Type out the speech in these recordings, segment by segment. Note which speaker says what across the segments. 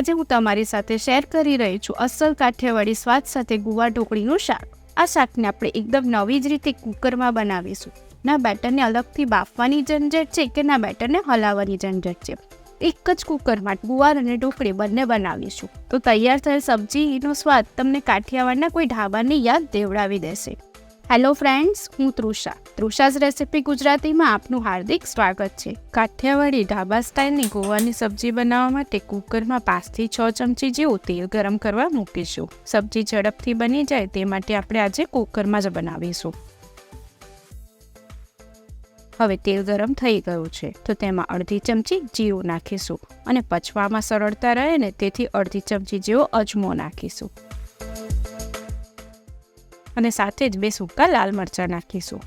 Speaker 1: આજે હું તમારી સાથે શેર કરી રહી છું અસલ કાઠિયાવાડી સ્વાદ સાથે ગુવાર ઢોકળીનું શાક. આ શાકને આપણે એકદમ નવી જ રીતે કુકરમાં બનાવીશું. ના બેટરને અલગથી બાફવાની ઝંઝટ છે કે ના બેટરને હલાવવાની ઝંઝટ છે? એક જ કુકરમાં ગુવાર અને ઢોકળી બંને બનાવીશું. તો તૈયાર થયેલ સબ્જીનો સ્વાદ તમને કાઠિયાવાડના કોઈ ઢાબાની યાદ દેવડાવી દેશે. હેલો ફ્રેન્ડ્સ હું તૃષા. તૃષાઝ રેસિપી ગુજરાતીમાં આપનું હાર્દિક સ્વાગત છે. કાઠિયાવાડી ઢાબા સ્ટાઇલની ગોવાની સબ્જી બનાવવા માટે કુકરમાં પાંચથી છ ચમચી જેવું તેલ ગરમ કરવા મૂકીશું. સબ્જી ઝડપથી બની જાય તે માટે આપણે આજે કુકરમાં જ બનાવીશું. હવે તેલ ગરમ થઈ ગયું છે, તો તેમાં અડધી ચમચી જીરું નાખીશું અને પચવામાં સરળતા રહે ને તેથી અડધી ચમચી જેવો અજમો નાખીશું. અને સાથે જ બે સૂકા લાલ મરચાં નાખીશું.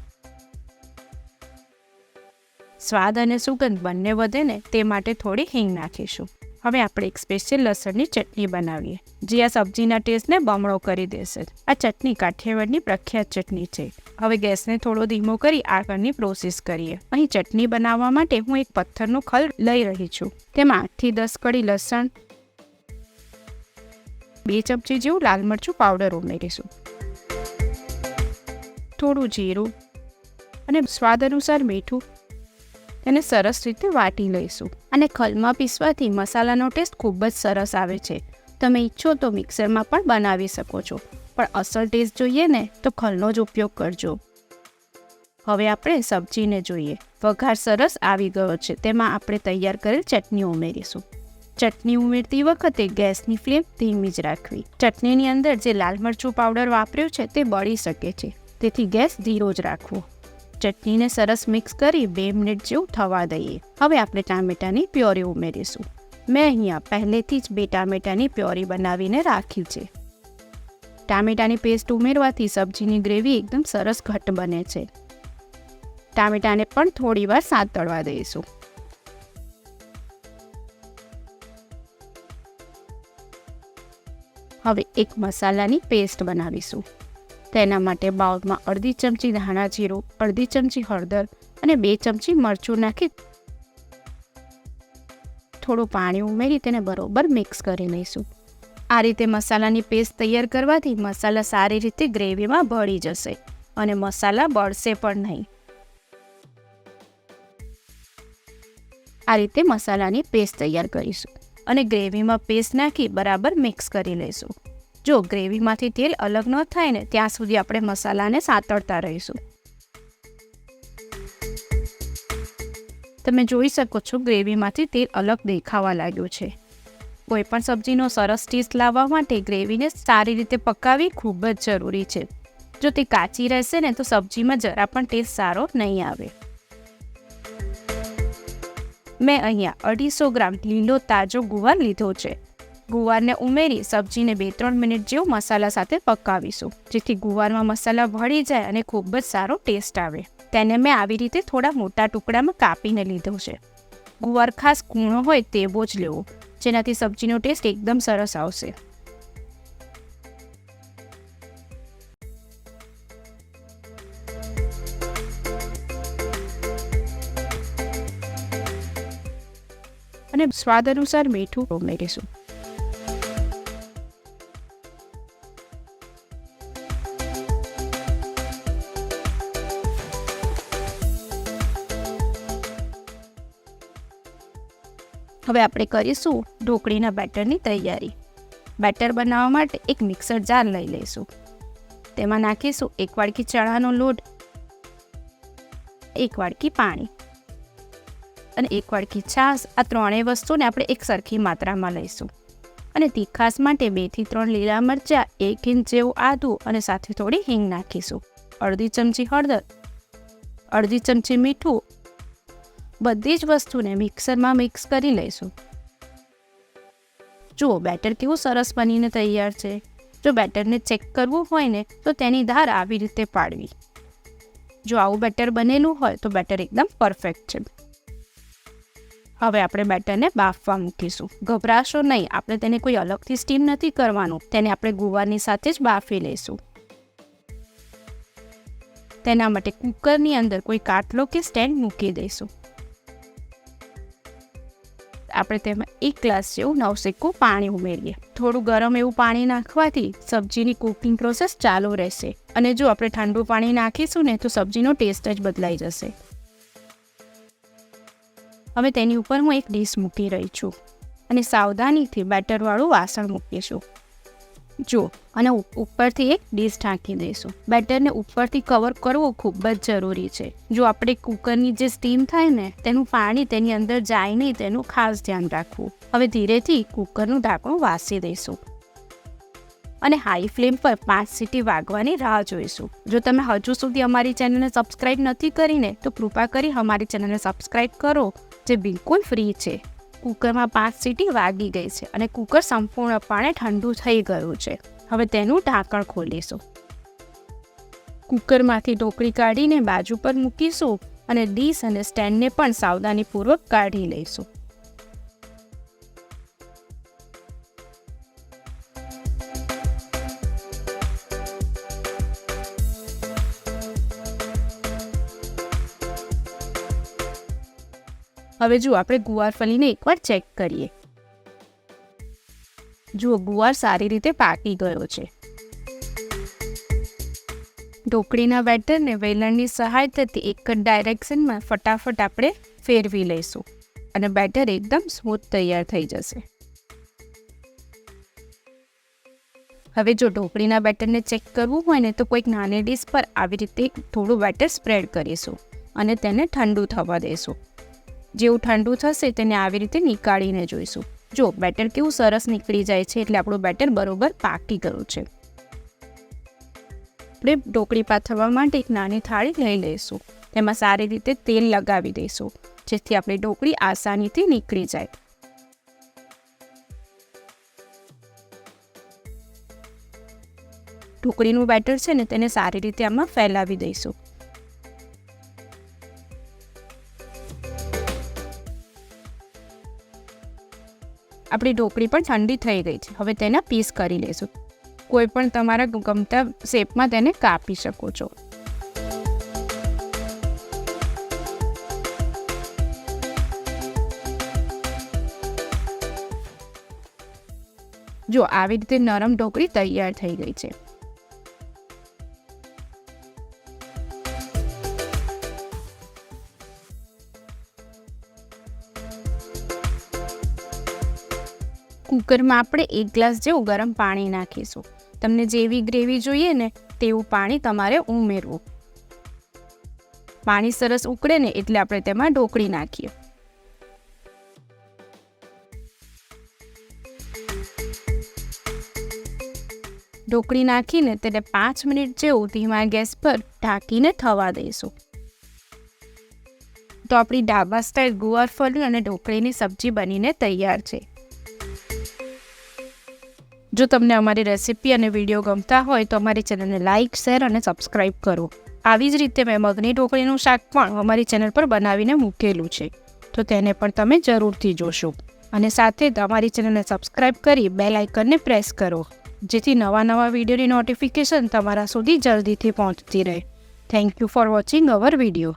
Speaker 1: સ્વાદ અને સુગંધ બંને વધે ને તે માટે થોડી હિંગ નાખીશું. હવે આપણે એક સ્પેશિયલ લસણની ચટણી બનાવીએ, જે આ સબ્જીના ટેસ્ટને બમણો કરી દેશે. આ ચટણી કાઠિયાવાડની પ્રખ્યાત ચટણી છે. હવે ગેસને થોડો ધીમો કરી આગળની પ્રોસેસ કરીએ. અહીં ચટણી બનાવવા માટે હું એક પથ્થરનો ખલ લઈ રહી છું. તેમાં આઠથી દસ કડી લસણ, બે ચમચી જેવું લાલ મરચું પાવડર ઉમેરીશું. થોડું જીરું અને સ્વાદ અનુસાર મીઠું એને સરસ રીતે વાટી લઈશું. અને ખલમાં પીસવાથી મસાલાનો ટેસ્ટ ખૂબ જ સરસ આવે છે. તમે ઈચ્છો તો મિક્સરમાં પણ બનાવી શકો છો. પણ અસલ ટેસ્ટ જોઈએ ને તો ખલનો જ ઉપયોગ કરજો. હવે આપણે સબ્જીને જોઈએ. વઘાર સરસ આવી ગયો છે. તેમાં આપણે તૈયાર કરેલ ચટણી ઉમેરીશું. ચટણી ઉમેરતી વખતે ગેસની ફ્લેમ ધીમી જ રાખવી. ચટણીની અંદર જે લાલ મરચું પાવડર વાપર્યું છે તે બળી શકે છે. તેથી ગેસ ધીરો જ રાખવો. ચટણીને સરસ મિક્સ કરી બે મિનિટ જેવું થવા દઈએ. હવે આપણે ટામેટાની પ્યોરી ઉમેરીશું. મેં અહીંયા પહેલેથી જ બે ટામેટાની પ્યોરી બનાવીને રાખી છે. ટામેટાની પેસ્ટ ઉમેરવાથી સબ્જીની ગ્રેવી એકદમ સરસ ઘટ્ટ બને છે. ટામેટાને પણ થોડીવાર સાતળવા દઈશું. હવે એક મસાલાની પેસ્ટ બનાવીશું. તેના માટે બાઉલમાં અડધી ચમચી ધાણા જીરું, અડધી ચમચી હળદર અને બે ચમચી મરચું નાખી થોડું પાણી ઉમેરી તેને બરોબર મિક્સ કરી લઈશું. આ રીતે મસાલાની પેસ્ટ તૈયાર કરવાથી મસાલા સારી રીતે ગ્રેવીમાં ભળી જશે અને મસાલા બળશે પણ નહીં. આ રીતે મસાલાની પેસ્ટ તૈયાર કરીશું અને ગ્રેવીમાં પેસ્ટ નાખી બરાબર મિક્સ કરી લઈશું. જો ગ્રેવીમાંથી તેલ અલગ ન થાય ને ત્યાં સુધી આપણે મસાલાને સાતળતા રહીશું. તમે જોઈ શકો છો ગ્રેવીમાંથી તેલ અલગ દેખાવા લાગ્યું છે. કોઈ પણ સબ્જીનો સરસ ટેસ્ટ લાવવા માટે ગ્રેવીને સારી રીતે પકાવવી ખૂબ જ જરૂરી છે. જો તે કાચી રહેશે ને તો સબ્જીમાં જરા પણ ટેસ્ટ સારો નહીં આવે. મેં અહીંયા અઢીસો ગ્રામ લીલો તાજો ગુવાર લીધો છે. ગુવારને ઉમેરી સબ્જીને બે ત્રણ મિનિટ જેવું મસાલા સાથે પકાવીશું, જેથી ગુવારમાં મસાલા ભળી જાય અને ખૂબ જ સારો ટેસ્ટ આવે. તેને મેં આવી રીતે થોડા મોટા ટુકડામાં કાપીને લીધો છે. ગુવાર ખાસ કૂણો હોય તેવો જ લેવો, જેનાથી સબ્જીનો ટેસ્ટ એકદમ સરસ આવશે. અને સ્વાદ અનુસાર મીઠું ઉમેરીશું. હવે આપણે કરીશું ઢોકળીના બેટરની તૈયારી. બેટર બનાવવા માટે એક મિક્સર જાર લઈ લઈશું. તેમાં નાખીશું એક વાડકી ચણાનો લોટ, એક વાડકી પાણી અને એક વાડકી છાશ. આ ત્રણેય વસ્તુને આપણે એક સરખી માત્રામાં લઈશું. અને તીખાસ માટે બેથી ત્રણ લીલા મરચાં, એક ઇંચ જેવું આદું અને સાથે થોડી હિંગ નાખીશું. અડધી ચમચી હળદર, અડધી ચમચી મીઠું બધી જ વસ્તુને મિક્સરમાં મિક્સ કરી લઈશું. જુઓ, બેટર કેવું સરસ બનીને તૈયાર છે. જો બેટરને ચેક કરવું હોય ને, તો તેની ધાર આવી રીતે પાડવી. જો આવું બેટર બનેલું હોય, તો બેટર એકદમ પરફેક્ટ છે. હવે આપણે બેટરને બાફવા મૂકીશું. ગભરાશો નહીં, આપણે તેને કોઈ અલગથી સ્ટીમ નથી કરવાનું. તેને આપણે ગુવારની સાથે જ બાફી લઈશું. તેના માટે કુકરની અંદર કોઈ કાટલો કે સ્ટેન્ડ મૂકી દઈશું. આપણે તેમાં એક ગ્લાસ જેવું નવસેકું પાણી ઉમેરીએ. થોડું ગરમ એવું પાણી નાખવાથી સબ્જીની કુકિંગ પ્રોસેસ ચાલુ રહેશે. અને જો આપણે ઠંડુ પાણી નાખીશું ને તો સબ્જીનો ટેસ્ટ જ બદલાઈ જશે. હવે તેની ઉપર હું એક ડીશ મૂકી રહી છું. અને સાવધાનીથી બેટરવાળું વાસણ મૂકીશું. જો અને ઉપરથી એક ડીશ ઢાંકી દઈશું. બેટરને ઉપરથી કવર કરવું ખૂબ જ જરૂરી છે. જો આપણે કુકરની જે સ્ટીમ થાય ને, તેનું પાણી તેની અંદર જાય નહીં, તેનું ખાસ ધ્યાન રાખવું. હવે ધીરેથી કુકરનું ઢાંકણું વાસી દઈશું. અને હાઈ ફ્લેમ પર પાંચ સીટી વાગવાની રાહ જોઈશું. જો તમે હજુ સુધી અમારી ચેનલને સબસ્ક્રાઇબ નથી કરીને, તો કૃપા કરી અમારી ચેનલને સબસ્ક્રાઇબ કરો, જે બિલકુલ ફ્રી છે. કુકરમાં પાંચ સીટી વાગી ગઈ છે અને કુકર સંપૂર્ણપણે ઠંડુ થઈ ગયું છે. હવે તેનું ઢાંકણ ખોલીશું. કુકરમાંથી ઢોકળી કાઢીને બાજુ પર મૂકીશું અને ડીશ અને સ્ટેન્ડને પણ સાવધાનીપૂર્વક કાઢી લઈશું. હવે જુઓ, આપણે ગુવાર ફલીને એકવાર ચેક કરીએ. જુઓ, ગુવાર સારી રીતે પાકી ગયો છે. ઢોકળીના બેટરને વેલણની સહાય થતી એક જ ડાયરેક્શનમાં ફટાફટ આપણે ફેરવી લઈશું અને બેટર એકદમ સ્મૂથ તૈયાર થઈ જશે. હવે જો ઢોકળીના બેટરને ચેક કરવું હોય ને, તો કોઈક નાની ડીશ પર આવી રીતે થોડું બેટર સ્પ્રેડ કરીશું અને તેને ઠંડુ થવા દઈશું જેવું ઠંડુ થશે તેને આવી રીતે નીકાળીને જોઈશું. જો બેટર કેવું સરસ નીકળી જાય છે એટલે આપણું બેટર બરોબર પાકી ગયું છે. આપણે ઢોકળી પાથરવા માટે એક નાની થાળી લઈ લઈશું. તેમાં સારી રીતે તેલ લગાવી દઈશું, જેથી આપણી ઢોકળી આસાનીથી નીકળી જાય. ઢોકળીનું બેટર છે ને તેને સારી રીતે આમાં ફેલાવી દઈશું. આપણી ઢોકળી પણ ઠંડી થઈ ગઈ છે. હવે તેના પીસ કરી લઈશું કોઈ પણ તમારા ગમતા શેપમાં તેને કાપી શકો છો. જો આવી રીતે નરમ ઢોકળી તૈયાર થઈ ગઈ છે. કુકરમાં આપણે એક ગ્લાસ જેવું ગરમ પાણી નાખીશું. તમને જેવી ગ્રેવી જોઈએ ને તેવું પાણી તમારે ઉમેરવું. પાણી સરસ ઉકળે ને એટલે આપણે તેમાં ઢોકળી નાખીએ. ઢોકળી નાખીને તેને પાંચ મિનિટ જેવું ધીમા ગેસ પર ઢાંકીને થવા દઈશું. તો આપણી ડાબા સ્ટાઇલ ગુવાર ફળી અને ઢોકળીની સબ્જી બનીને તૈયાર છે. જો તમને અમારી રેસિપી અને વીડિયો ગમતા હોય તો અમારી ચેનલને લાઇક શેર અને સબસ્ક્રાઈબ કરો. આવી જ રીતે મેં મગની ઢોકળીનું શાક પણ અમારી ચેનલ પર બનાવીને મૂકેલું છે. તો તેને પણ તમે જરૂરથી જોશો. અને સાથે તમારી ચેનલને સબસ્ક્રાઈબ કરી બેલ આઇકનને પ્રેસ કરો, જેથી નવા નવા વિડીયોની નોટિફિકેશન તમારા સુધી જલ્દીથી પહોંચતી રહે. Thank you for watching our video.